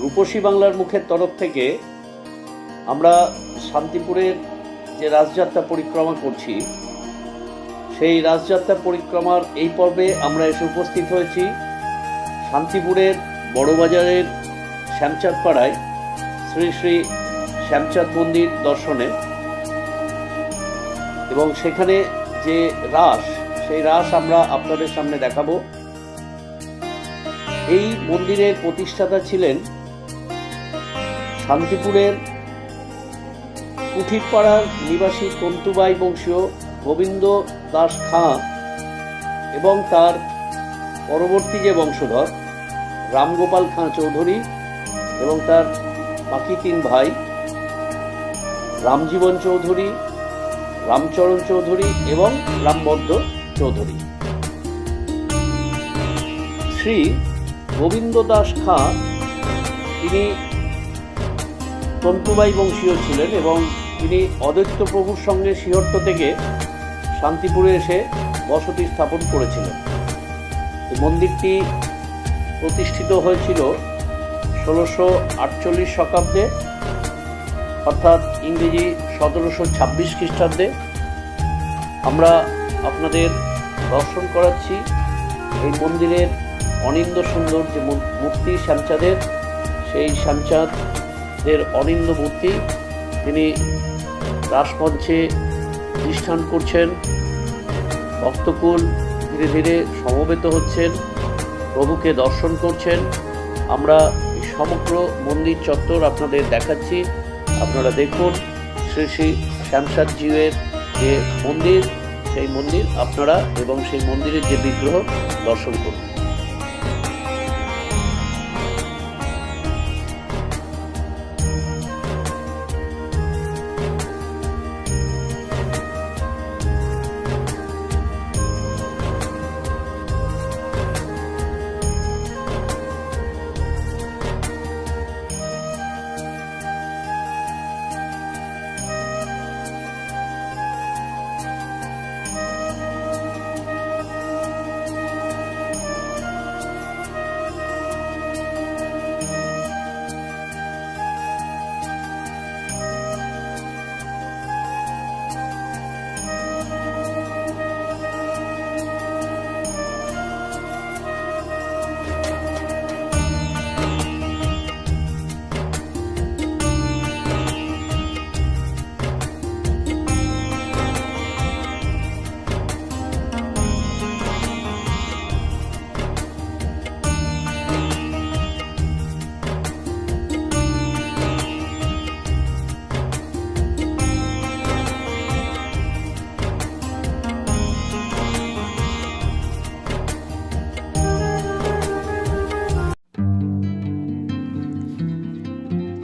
রূপসী বাংলার মুখের তরফ থেকে আমরা শান্তিপুরের যে রাজযাত্রা পরিক্রমা করছি, সেই রাজযাত্রা পরিক্রমার এই পর্বে আমরা এসে উপস্থিত হয়েছি শান্তিপুরের বড়বাজারের শ্যামচাঁদ পাড়ায় শ্রী শ্রী শ্যামচাঁদ মন্দির দর্শনে। এবং সেখানে যে রাস, সেই রাস আমরা আপনাদের সামনে দেখাবো। এই মন্দিরের প্রতিষ্ঠাতা ছিলেন শান্তিপুরের কুঠিরপাড়ার নিবাসী তন্তুবাই বংশীয় গোবিন্দ দাস খাঁ এবং তার পরবর্তী যে বংশধর রামগোপাল খাঁ চৌধুরী এবং তার বাকি তিন ভাই রামজীবন চৌধুরী, রামচরণ চৌধুরী এবং রামবদ্ধ চৌধুরী। শ্রী গোবিন্দ দাস খাঁ, তিনি তন্তুবাই বংশীয় ছিলেন এবং তিনি অদ্বৈত প্রভুর সঙ্গে সিহট্ট থেকে শান্তিপুরে এসে বসতি স্থাপন করেছিলেন। মন্দিরটি প্রতিষ্ঠিত হয়েছিল ষোলোশো আটচল্লিশ শতাব্দে অর্থাৎ ইংরেজি সতেরোশো ছাব্বিশ খ্রিস্টাব্দে। আমরা আপনাদের দর্শন করাচ্ছি এই মন্দিরের অনিন্দ সুন্দর যে মূর্তি শ্যামচাঁদের, সেই শ্যামচাঁদের অনিন্দ মূর্তি। তিনি রাসমঞ্চে প্রতিষ্ঠান করছেন। ভক্তকুল ধীরে ধীরে সমবেত হচ্ছেন। প্রভুকে দর্শন করছেন। আমরা সমগ্র মন্দির চত্বর আপনাদের দেখাচ্ছি। আপনারা দেখুন, শ্রী শ্রী শ্যামসাদ জিউয়ের যে মন্দির, সেই মন্দির আপনারা এবং সেই মন্দিরের যে বিগ্রহ দর্শন করুন।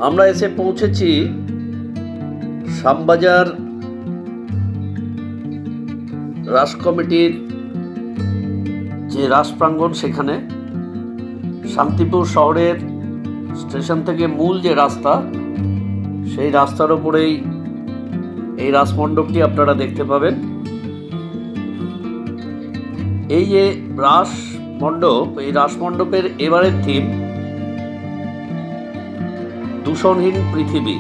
আমরা এসে পৌঁছেছি শ্যামবাজার রাস কমিটির যে রাস প্রাঙ্গণ, সেখানে শান্তিপুর শহরের স্টেশন থেকে মূল যে রাস্তা, সেই রাস্তার ওপরেই এই রাসমণ্ডপটি আপনারা দেখতে পাবেন। এই যে রাস মণ্ডপ এই রাস মণ্ডপের এবারের থিম দূষণহীন পৃথিবী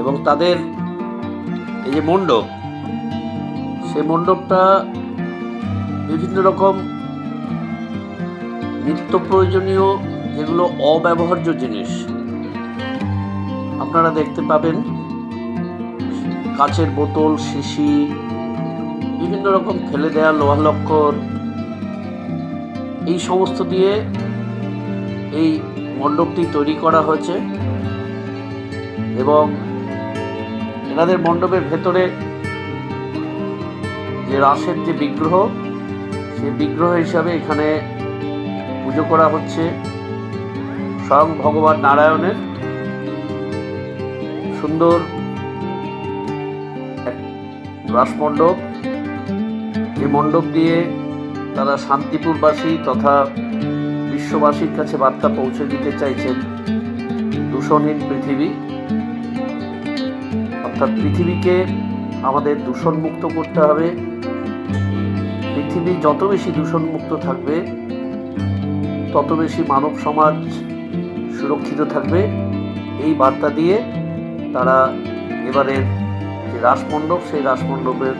এবং তাদের এই যে মণ্ডপ সেই মণ্ডপটা বিভিন্ন রকম নিত্য প্রয়োজনীয় যেগুলো অব্যবহার্য জিনিস। আপনারা দেখতে পাবেন কাচের বোতল, শিশি, বিভিন্ন রকম ফেলে দেওয়া লোহা লক্কর। এই সমস্ত দিয়ে এই মণ্ডপটি তৈরি করা হয়েছে এবং এনাদের মণ্ডপের ভেতরে যে রাসের যে বিগ্রহ, সেই বিগ্রহ হিসাবে এখানে পুজো করা হচ্ছে। স্বয়ং ভগবান নারায়ণের সুন্দর রাসমণ্ডপ। এই মণ্ডপ দিয়ে তারা শান্তিপুরবাসী তথা বিশ্ববাসীর কাছে বার্তা পৌঁছে দিতে চাইছেন দূষণহীন পৃথিবী। অর্থাৎ পৃথিবীকে আমাদের দূষণমুক্ত করতে হবে। পৃথিবী যত বেশি দূষণমুক্ত থাকবে, তত বেশি মানব সমাজ সুরক্ষিত থাকবে। এই বার্তা দিয়ে তারা এবারের যে রাসমণ্ডপ সেই রাসমণ্ডপের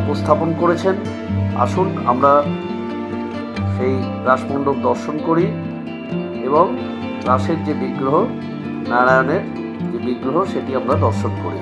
উপস্থাপন করেছেন। আসুন আমরা সেই রাসমণ্ডপ দর্শন করি এবং রাসের যে বিগ্রহ, নারায়ণের যে বিগ্রহ, সেটি আমরা দর্শন করি।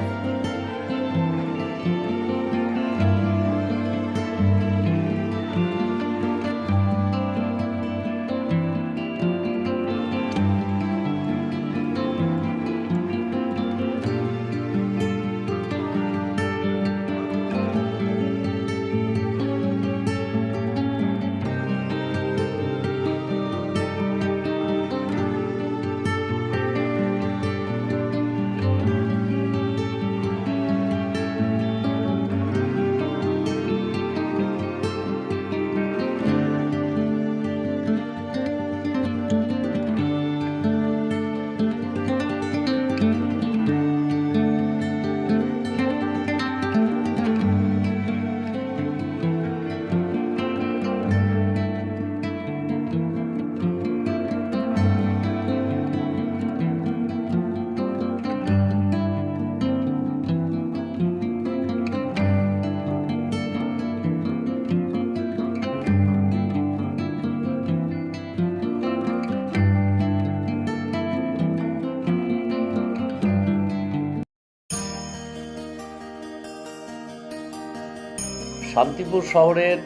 শান্তিপুর শহরের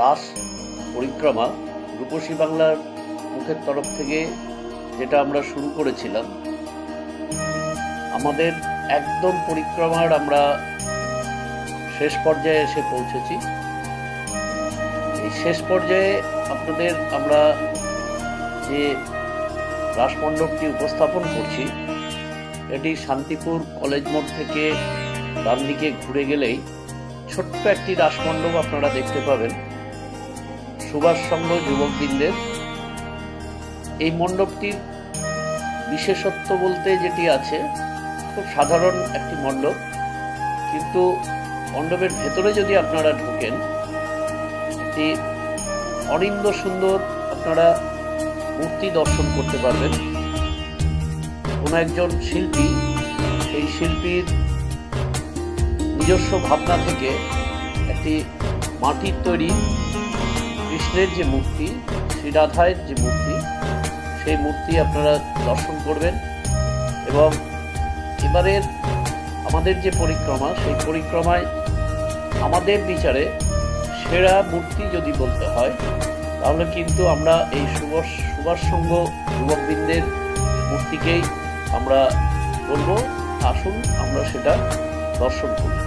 রাস পরিক্রমা রূপসী বাংলার মুখের তরফ থেকে যেটা আমরা শুরু করেছিলাম। আমাদের একদম পরিক্রমার আমরা শেষ পর্যায়ে এসে পৌঁছেছি। এই শেষ পর্যায়ে আপনাদের আমরা যে রাসমণ্ডপটি উপস্থাপন করছি, এটি শান্তিপুর কলেজ মোড় থেকে ডান দিকে ঘুরে গেলেই ছোট্ট একটি রাসমণ্ডপ আপনারা দেখতে পাবেন। সুভাষ সংঘ যুবকবৃন্দের। এই মণ্ডপটির বিশেষত্ব বলতে যেটি আছে, খুব সাধারণ একটি মণ্ডপ। কিন্তু মণ্ডপের ভেতরে যদি আপনারা ঢোকেন, একটি অনিন্দ সুন্দর আপনারা মূর্তি দর্শন করতে পারবেন। কোনো একজন শিল্পী, সেই শিল্পীর নিজস্ব ভাবনা থেকে একটি মাটির তৈরি কৃষ্ণের যে মূর্তি শ্রীরাধায়ের যে মূর্তি, সেই মূর্তি আপনারা দর্শন করবেন এবং এবারের আমাদের যে পরিক্রমা, সেই পরিক্রমায় আমাদের বিচারে সেরা মূর্তি যদি বলতে হয়, তাহলে কিন্তু আমরা এই সুভাষ সুভাষ সংঘ যুবকবৃন্দের মূর্তিকেই আমরা বলব, আসুন আমরা সেটা দর্শন করি।